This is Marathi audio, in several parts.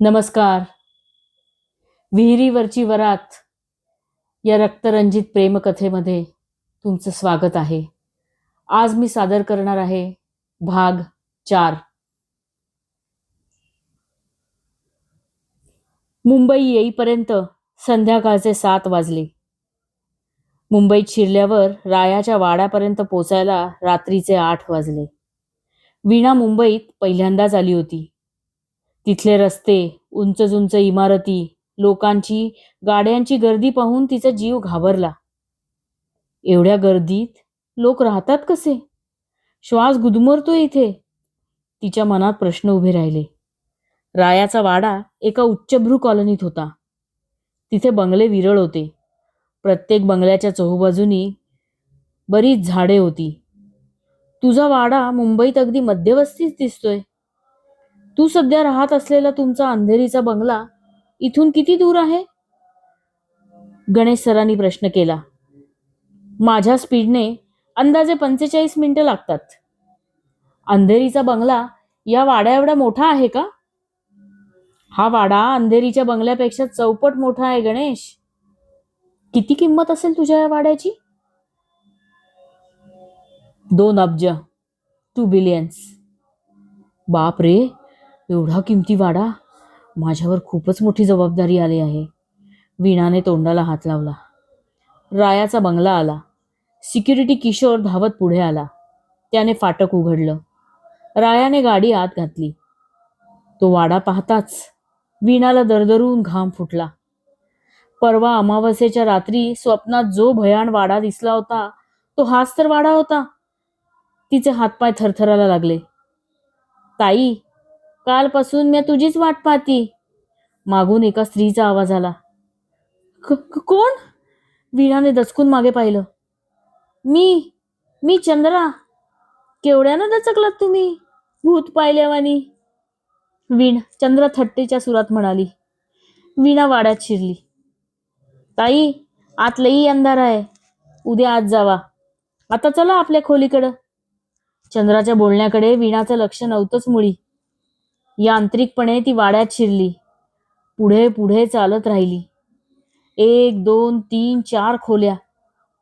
नमस्कार. विहिरीवरची वरात या रक्तरंजित प्रेमकथेमध्ये तुमचं स्वागत आहे. आज मी सादर करणार आहे भाग चार. मुंबई येईपर्यंत संध्याकाळचे सात वाजले. मुंबईत शिरल्यावर रायाच्या वाड्यापर्यंत पोचायला रात्रीचे आठ वाजले. वीणा मुंबईत पहिल्यांदाच आली होती. तिथले रस्ते उंच उंच इमारती लोकांची गाड्यांची गर्दी पाहून तिचा जीव घाबरला. एवढ्या गर्दीत लोक राहतात कसे? श्वास गुदमरतो इथे. तिच्या मनात प्रश्न उभे राहिले. रायाचा वाडा एका उच्चभ्रू कॉलनीत होता. तिथे बंगले विरळ होते. प्रत्येक बंगल्याच्या चहूबाजूनी बरीच झाडे होती. तुझा वाडा मुंबईत अगदी मध्यवस्तीच दिसतोय. तू सध्या राहत असलेला तुमचा अंधेरीचा बंगला इथून किती दूर आहे? गणेश सरांनी प्रश्न केला. माझ्या स्पीडने अंदाजे पंचेचाळीस मिनिटं लागतात. अंधेरीचा बंगला या वाड्या एवढा मोठा आहे का? हा वाडा अंधेरीच्या बंगल्यापेक्षा चौपट मोठा आहे गणेश. किती किंमत असेल तुझ्या या वाड्याची? दोन अब्ज टू बिलियन्स बाप रे एवढा किमती वाडा? माझ्यावर खूपच मोठी जबाबदारी आली आहे. वीणाने तोंडाला हात लावला. रायाचा बंगला आला. सिक्युरिटी किशोर धावत पुढे आला. त्याने फाटक उघडलं. रायाने गाडी आत घातली. तो वाडा पाहताच वीणाला दरदरून घाम फुटला. परवा अमावस्येच्या रात्री स्वप्नात जो भयान वाडा दिसला होता तो हाच तर वाडा होता. तिचे हातपाय थरथरायला लागले. ताई कालपासून मी तुझीच वाट पाहती. मागून एका स्त्रीचा आवाज आला. कोण? वीणाने दचकून मागे पाहिलं. मी मी चंद्रा. केवढ्यानं दचकलात तुम्ही? भूत पाहिल्यावानी. वीण चंद्र थट्टेच्या सुरात म्हणाली. वीणा वाड्यात शिरली. ताई आत लई अंधार आहे. उद्या आत जावा. आता चला आपल्या खोलीकडं. चंद्राच्या बोलण्याकडे वीणाचं लक्ष नव्हतंच मुळी. यांत्रिकपणे ती वाड्यात शिरली. पुढे पुढे चालत राहिली. एक दोन तीन चार खोल्या.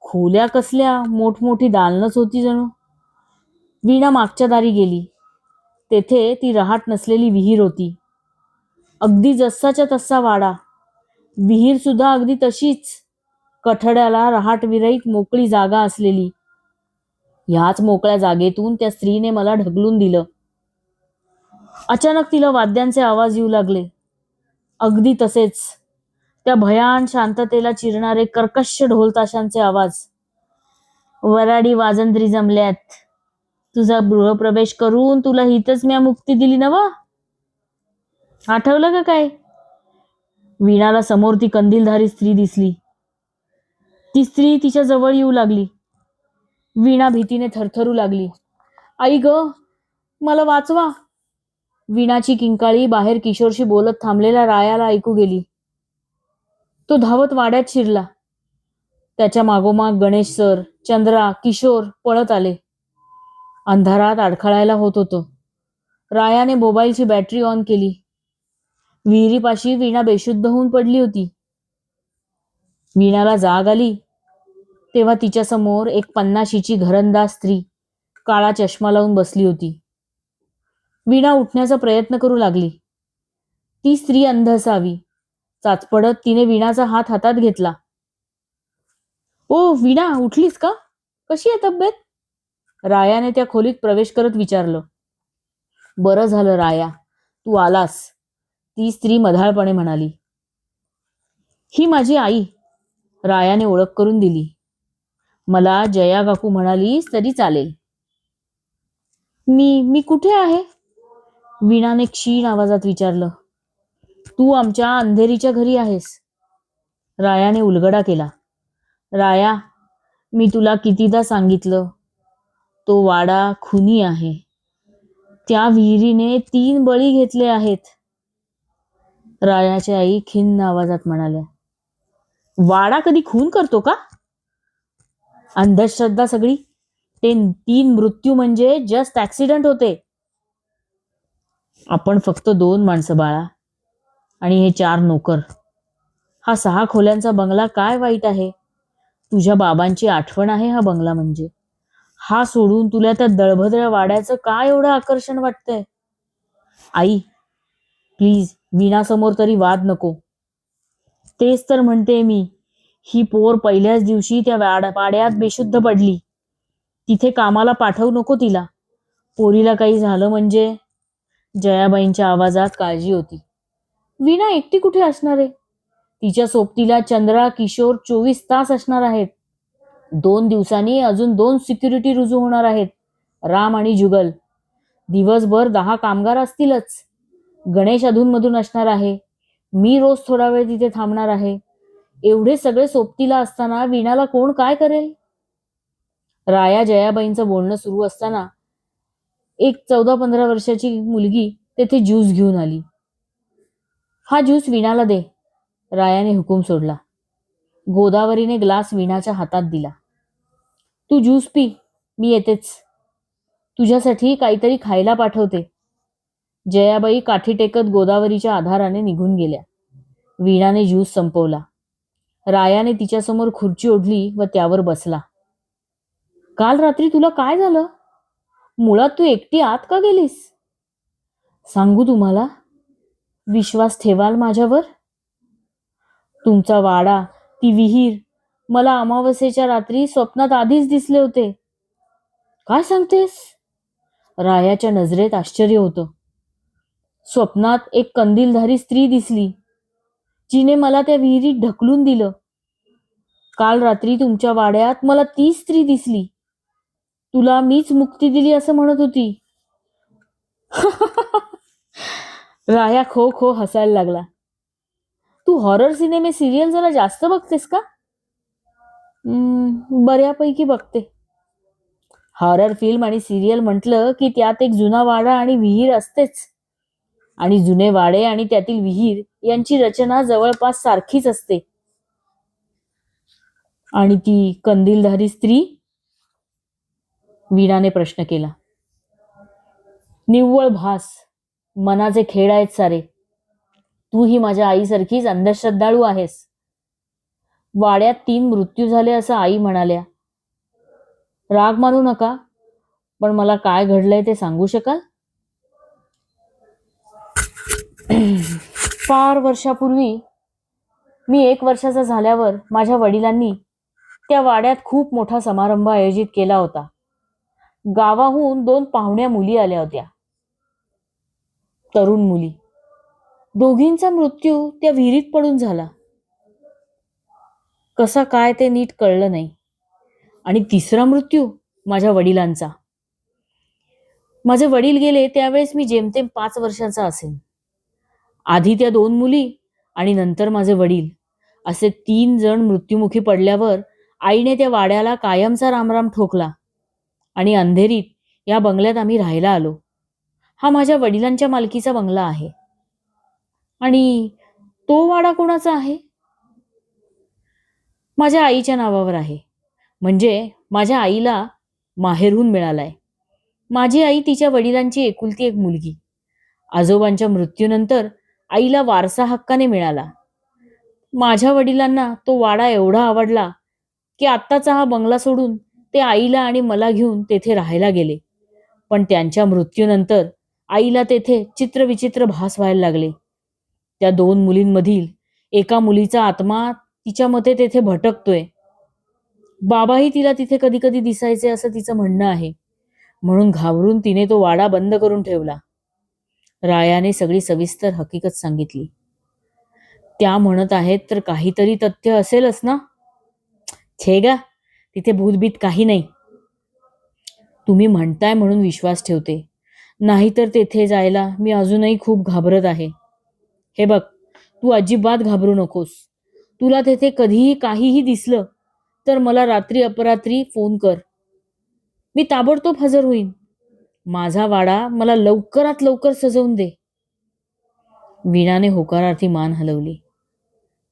खोल्या कसल्या? मोठमोठी दालनच होती जणू. वीणा मागच्या दारी गेली. तेथे ती रहाट नसलेली विहीर होती. अगदी जसाच्या तसा वाडा. विहीर सुद्धा अगदी तशीच. कठड्याला रहाट विरहित मोकळी जागा असलेली. ह्याच मोकळ्या जागेतून त्या स्त्रीने मला ढकलून दिलं. अचानक तिला वाद्यांचे आवाज येऊ लागले. अगदी तसेच. त्या भयान शांततेला चिरणारे कर्कश ढोलताशांचे आवाज. वराडी वाजंत्री जमल्यात. तुझा गृहप्रवेश करून तुला हितच म्या मुक्ती दिली ना वा आठवलं का काय? वीणाला समोर ती कंदीलधारी स्त्री दिसली. ती स्त्री तिच्या जवळ येऊ लागली. वीणा भीतीने थरथरू लागली. आई ग मला वाचवा. वीणाची किंकाळी बाहेर किशोरशी बोलत थांबलेल्या रायाला ऐकू गेली. तो धावत वाड्यात शिरला. त्याच्या मागोमाग गणेश सर चंद्रा किशोर पळत आले. अंधारात अडखळायला होत होतं. रायाने मोबाईलची बॅटरी ऑन केली. विहिरीपाशी वीणा बेशुद्ध होऊन पडली होती. वीणाला जाग आली. तेव्हा तिच्या समोर एक पन्नाशीची घरंदाज स्त्री काळा चष्मा लावून बसली होती. वीणा उठण्याचा प्रयत्न करू लागली. ती स्त्री अंध असावी चाचपडत तिने वीणाचा हात हातात घेतला. ओ वीणा उठलीस का? कशी आहे तब्येत? रायाने त्या खोलीत प्रवेश करत विचारलं. बरं झालं राया. तू आलास. ती स्त्री मधाळपणे म्हणाली. ही माझी आई. रायाने ओळख करून दिली. मला जया काकू म्हणालीस तरी चालेल. मी मी कुठे आहे? वीणाने क्षीण आवाजात विचारलं तू आमच्या अंधेरीच्या घरी आहेस. रायाने उलगडा केला राया मी तुला कितीदा सांगितलं तो वाडा खुनी आहे. त्या विहिरीने तीन बळी घेतले आहेत. रायाच्या आई खिन्न आवाजात म्हणाल्या वाडा कधी खून करतो का? अंधश्रद्धा सगळी. ते तीन मृत्यू म्हणजे जस्ट ऍक्सिडेंट होते. आपण फक्त दोन माणसं बाळा. आणि हे चार नोकर. हा सहा खोल्यांचा बंगला काय वाईट आहे? तुझ्या बाबांची आठवण आहे हा बंगला म्हणजे. हा सोडून तुला त्या दळभद्र वाड्याचं काय एवढं आकर्षण वाटतंय? आई प्लीज वीणासमोर तरी वाद नको. तेच तर म्हणते मी ही पोर पहिल्याच दिवशी त्या वाड्यात बेशुद्ध पडली. तिथे कामाला पाठवू नको तिला. पोरीला काही झालं म्हणजे? जयाबाईंच्या आवाजात काळजी होती. वीणा एकटी कुठे असणार आहे? तिच्या सोबतीला चंद्रा किशोर चोवीस तास असणार आहेत. दोन दिवसांनी अजून दोन सिक्युरिटी रुजू होणार आहेत. राम आणि जुगल. दिवसभर दहा कामगार असतीलच. गणेश अधूनमधून असणार आहे. मी रोज थोडा वेळ तिथे थांबणार आहे. एवढे सगळे सोबतीला असताना वीणाला कोण काय करेल? राया जयाबाईंचं बोलणं सुरू असताना एक चौदा पंधरा वर्षाची मुलगी तेथे ज्यूस घेऊन आली. हा ज्यूस वीणाला दे. रायाने हुकूम सोडला. गोदावरीने ग्लास वीणाच्या हातात दिला. तू ज्यूस पी. मी येतेच. तुझ्यासाठी काहीतरी खायला पाठवते. जयाबाई काठी टेकत गोदावरीच्या आधाराने निघून गेल्या. वीणाने ज्यूस संपवला. रायाने तिच्यासमोर खुर्ची ओढली व त्यावर बसला. काल रात्री तुला काय झालं? मुळात तू एकटी आत का गेलीस? सांगू तुम्हाला? विश्वास ठेवाल माझ्यावर? तुमचा वाडा ती विहीर मला अमावस्येच्या रात्री स्वप्नात आधीच दिसले होते. काय सांगतेस? रायाच्या नजरेत आश्चर्य होतं. स्वप्नात एक कंदीलधारी स्त्री दिसली जिने मला त्या विहिरीत ढकलून दिलं. काल रात्री तुमच्या वाड्यात मला ती स्त्री दिसली. तुला मीच मुक्ती दिली असं म्हणत होती. राया खो खो हसायला लागला. तू हॉरर सिनेमे सिरियल जरा जास्त बघतेस का? बऱ्यापैकी बघते. हॉरर फिल्म आणि सिरियल म्हटलं की त्यात एक जुना वाडा आणि विहीर असतेच. आणि जुने वाडे आणि त्यातील विहीर यांची रचना जवळपास सारखीच असते. आणि ती कंदीलधारी स्त्री वीणाने प्रश्न केला. निव्वळ भास मनाचे खेळ आहेत सारे. तू ही माझ्या आईसारखीच अंधश्रद्धाळू आहेस. वाड्यात तीन मृत्यू झाले असं आई म्हणाल्या. राग मानू नका पण मला काय घडलंय ते सांगू शकाल? फार वर्षापूर्वी मी एक वर्षाचा झाल्यावर माझ्या वडिलांनी त्या वाड्यात खूप मोठा समारंभ आयोजित केला होता. गावाहून दोन पाहुण्या मुली आल्या होत्या. तरुण मुली. दोघींचा मृत्यू त्या विहिरीत पडून झाला. कसा काय ते नीट कळलं नाही. आणि तिसरा मृत्यू माझ्या वडिलांचा. माझे वडील गेले त्यावेळेस मी जेमतेम पाच वर्षाचा असेन. आधी त्या दोन मुली आणि नंतर माझे वडील. असे तीन जण मृत्युमुखी पडल्यावर आईने त्या वाड्याला कायमचा रामराम ठोकला. आणि अंधेरीत या बंगल्यात आम्ही राहायला आलो. हा माझ्या वडिलांच्या मालकीचा बंगला आहे. आणि तो वाडा कोणाचा आहे? माझ्या आईच्या नावावर आहे. म्हणजे माझ्या आईला माहेरहून मिळालाय. माझी आई तिच्या वडिलांची एकुलती एक मुलगी. आजोबांच्या मृत्यूनंतर आईला वारसा हक्काने मिळाला. माझ्या वडिलांना तो वाडा एवढा आवडला की आत्ताचा हा बंगला सोडून ते आईला आणि मला घेऊन तेथे राहायला गेले. पण त्यांच्या मृत्यूनंतर आईला तेथे चित्रविचित्र भास व्हायला लागले. त्या दोन मुलींमधील एका मुलीचा आत्मा तिच्या मते तेथे भटकतोय. बाबाही तिला तिथे कधी कधी दिसायचे असं तिचं म्हणणं आहे. म्हणून घाबरून तिने तो वाडा बंद करून ठेवला. रायाने सगळी सविस्तर हकीकत सांगितली. त्या म्हणत आहेत तर काहीतरी तथ्य असेलच ना? छे गा तिथे भूतभीत काही नाही. तुम्ही म्हणताय म्हणून विश्वास ठेवते. नाहीतर तेथे जायला मी अजूनही खूप घाबरत आहे. हे बघ तू अजिबात घाबरू नकोस. तुला तेथे कधीही काहीही दिसलं तर मला रात्री अपरात्री फोन कर. मी ताबडतोब हजर होईन. माझा वाडा मला लवकरात लवकर सजवून दे. वीणाने होकारार्थी मान हलवली.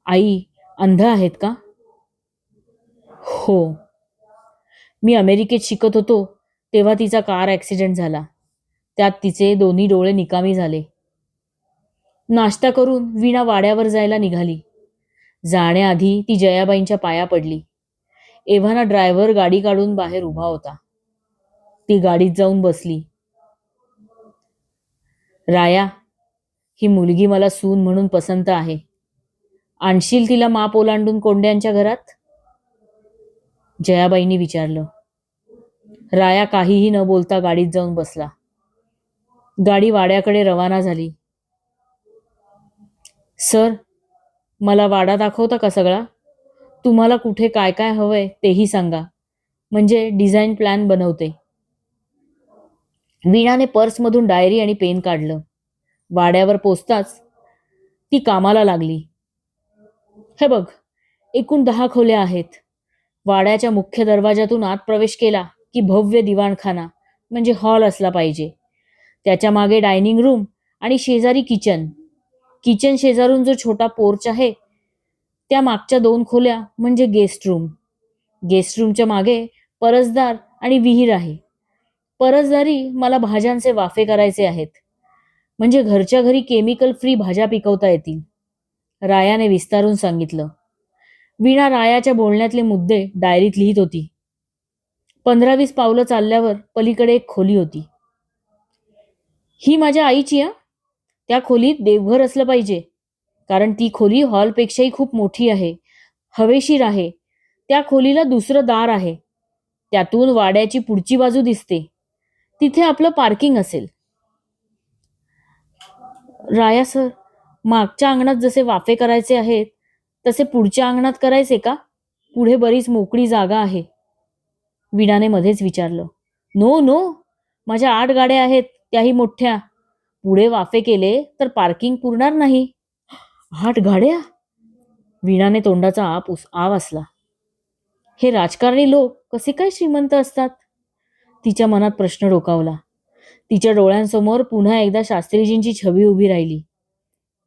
आई अंध आहेत का? हो. मी अमेरिकेत शिकत होतो तेव्हा तिचा कार ॲक्सिडेंट झाला. त्यात तिचे दोन्ही डोळे निकामी झाले. नाश्ता करून वीणा वाड्यावर जायला निघाली. जाण्याआधी ती जयाबाईंच्या पाया पडली. एव्हाना ड्रायव्हर गाडी काढून बाहेर उभा होता. ती गाडीत जाऊन बसली. राया ही मुलगी मला सून म्हणून पसंत आहे. आणशील तिला माप ओलांडून कोंड्यांच्या घरात? जयाबाईंनी विचारलं. राया काहीही न बोलता गाडीत जाऊन बसला. गाडी वाड्याकडे रवाना झाली. सर मला वाडा दाखवता का सगळा? तुम्हाला कुठे काय काय हवंय तेही सांगा. म्हणजे डिझाईन प्लॅन बनवते. वीणाने पर्समधून डायरी आणि पेन काढलं. वाड्यावर पोचताच ती कामाला लागली. हे बघ एकूण दहा खोल्या आहेत. वाड्याच्या मुख्य दरवाजातून आत प्रवेश केला. की भव्य दिवाणखाना म्हणजे हॉल असला पाहिजे. त्याच्यामागे डायनिंग रूम आणि शेजारी किचन. किचन शेजारून जो छोटा पोर्च आहे त्या मागच्या दोन खोल्या म्हणजे गेस्ट रूम. गेस्ट रूमच्या मागे परसदार आणि विहीर आहे. परसदारी मला भाज्यांचे वाफे करायचे आहेत. म्हणजे घरच्या घरी केमिकल फ्री भाज्या पिकवता येतील. रायाने विस्तारून सांगितलं. वीणा रायाच्या बोलण्यातले मुद्दे डायरीत लिहित होती. पंधरा वीस पावलं चालल्यावर पलीकडे एक खोली होती. ही माझ्या आईची आ त्या खोलीत देवघर असलं पाहिजे कारण ती खोली हॉलपेक्षाही खूप मोठी आहे हवेशीर आहे. त्या खोलीला दुसरं दार आहे. त्यातून वाड्याची पुढची बाजू दिसते. तिथे आपलं पार्किंग असेल. राया सर मागच्या अंगणात जसे वाफे करायचे आहेत तसे पुढच्या अंगणात करायचे का? पुढे बरीच मोकळी जागा आहे. विणाने मध्येच विचारलं. नो नो माझ्या आठ गाड्या आहेत त्याही मोठ्या. पुढे वाफे केले तर पार्किंग पुरणार नाही. आठ गाड्या? विणाने तोंडाचा आप उस आव असला. हे राजकारणी लोक कसे काय श्रीमंत असतात? तिच्या मनात प्रश्न डोकावला. तिच्या डोळ्यांसमोर पुन्हा एकदा शास्त्रीजींची छबी उभी राहिली.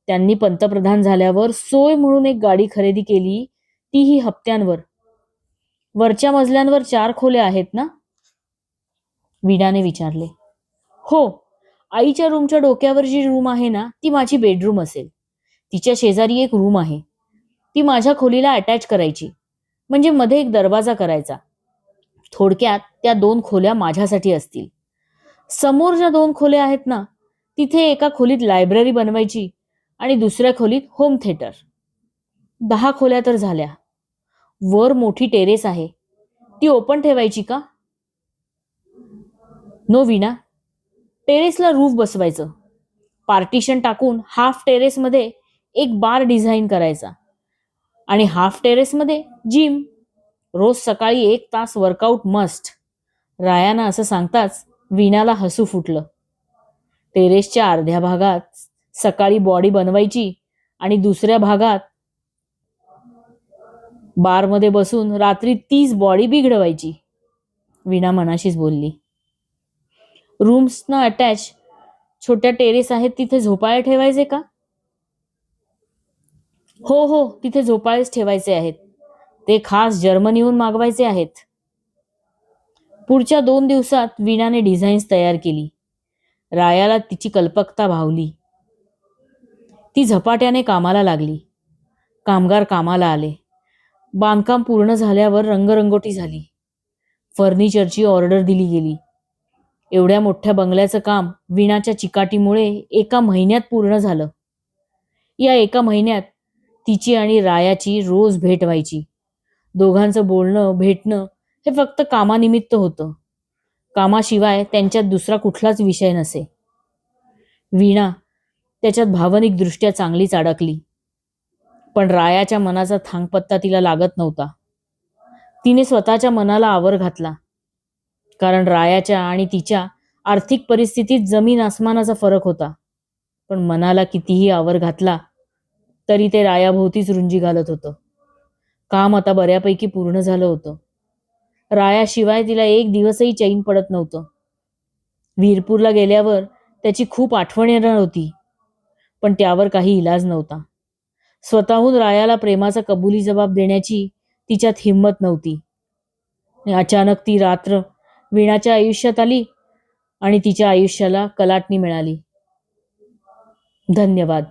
त्यांनी पंतप्रधान झाल्यावर सोय म्हणून एक गाडी खरेदी केली तीही हप्त्यांवर. वरच्या मजल्यांवर चार खोल्या आहेत ना? विडाने विचारले. हो आईच्या रूमच्या डोक्यावर जी रूम आहे ना ती माझी बेडरूम असेल. तिच्या शेजारी एक रूम आहे. ती माझ्या खोलीला अटॅच करायची. म्हणजे मध्ये एक दरवाजा करायचा. थोडक्यात त्या दोन खोल्या माझ्यासाठी असतील. समोर ज्या दोन खोल्या आहेत ना तिथे एका खोलीत लायब्ररी बनवायची आणि दुसऱ्या खोलीत होम थिएटर. दहा खोल्या तर झाल्या. वर मोठी टेरेस आहे. ती ओपन ठेवायची का? नो विना टेरेसला रूफ बसवायचं. पार्टिशन टाकून हाफ टेरेसमध्ये एक बार डिझाईन करायचा. आणि हाफ टेरेसमध्ये जिम. रोज सकाळी एक तास वर्कआउट मस्ट. रायाना असं सांगताच वीणाला हसू फुटलं. टेरेसच्या अर्ध्या भागात सकाळी बॉडी बनवायची आणि दुसऱ्या भागात बारमध्ये बसून रात्री तीच बॉडी बिघडवायची वीणा मनाशीच बोलली. रूम्सना अटॅच छोट्या टेरेस आहेत तिथे झोपाळे ठेवायचे का? हो हो तिथे झोपाळेच ठेवायचे आहेत. ते खास जर्मनीहून मागवायचे आहेत. पुढच्या दोन दिवसात वीणाने डिझाईन्स तयार केली. रायाला तिची कल्पकता भावली. ती झपाट्याने कामाला लागली. कामगार कामाला आले. बांधकाम पूर्ण झाल्यावर रंगरंगोटी झाली. फर्निचरची ऑर्डर दिली गेली. एवढ्या मोठ्या बंगल्याचं काम विणाच्या चिकाटीमुळे एका महिन्यात पूर्ण झालं. या एका महिन्यात तिची आणि रायाची रोज भेट व्हायची. दोघांचं बोलणं भेटणं हे फक्त कामानिमित्त होतं. कामाशिवाय त्यांच्यात दुसरा कुठलाच विषय नसे. वीणा त्याच्यात भावनिकदृष्ट्या चांगलीच अडकली. पण रायाच्या मनाचा थांगपत्ता तिला लागत नव्हता. तिने स्वतःच्या मनाला आवर घातला. कारण रायाच्या आणि तिच्या आर्थिक परिस्थितीत जमीन आसमानाचा फरक होता. पण मनाला कितीही आवर घातला तरी ते रायाभोवतीच रुंजी घालत होतं. काम आता बऱ्यापैकी पूर्ण झालं होतं. रायाशिवाय तिला एक दिवसही चैन पडत नव्हतं. वीरपूरला गेल्यावर त्याची खूप आठवण येणार होती पण त्यावर काही इलाज नव्हता. स्वतःहून रायाला प्रेमाचा कबुली जबाब देण्याची तिच्यात हिंमत नव्हती. अचानक ती रात्र वीणाच्या आयुष्यात आली आणि तिच्या आयुष्याला कलाटणी मिळाली. धन्यवाद.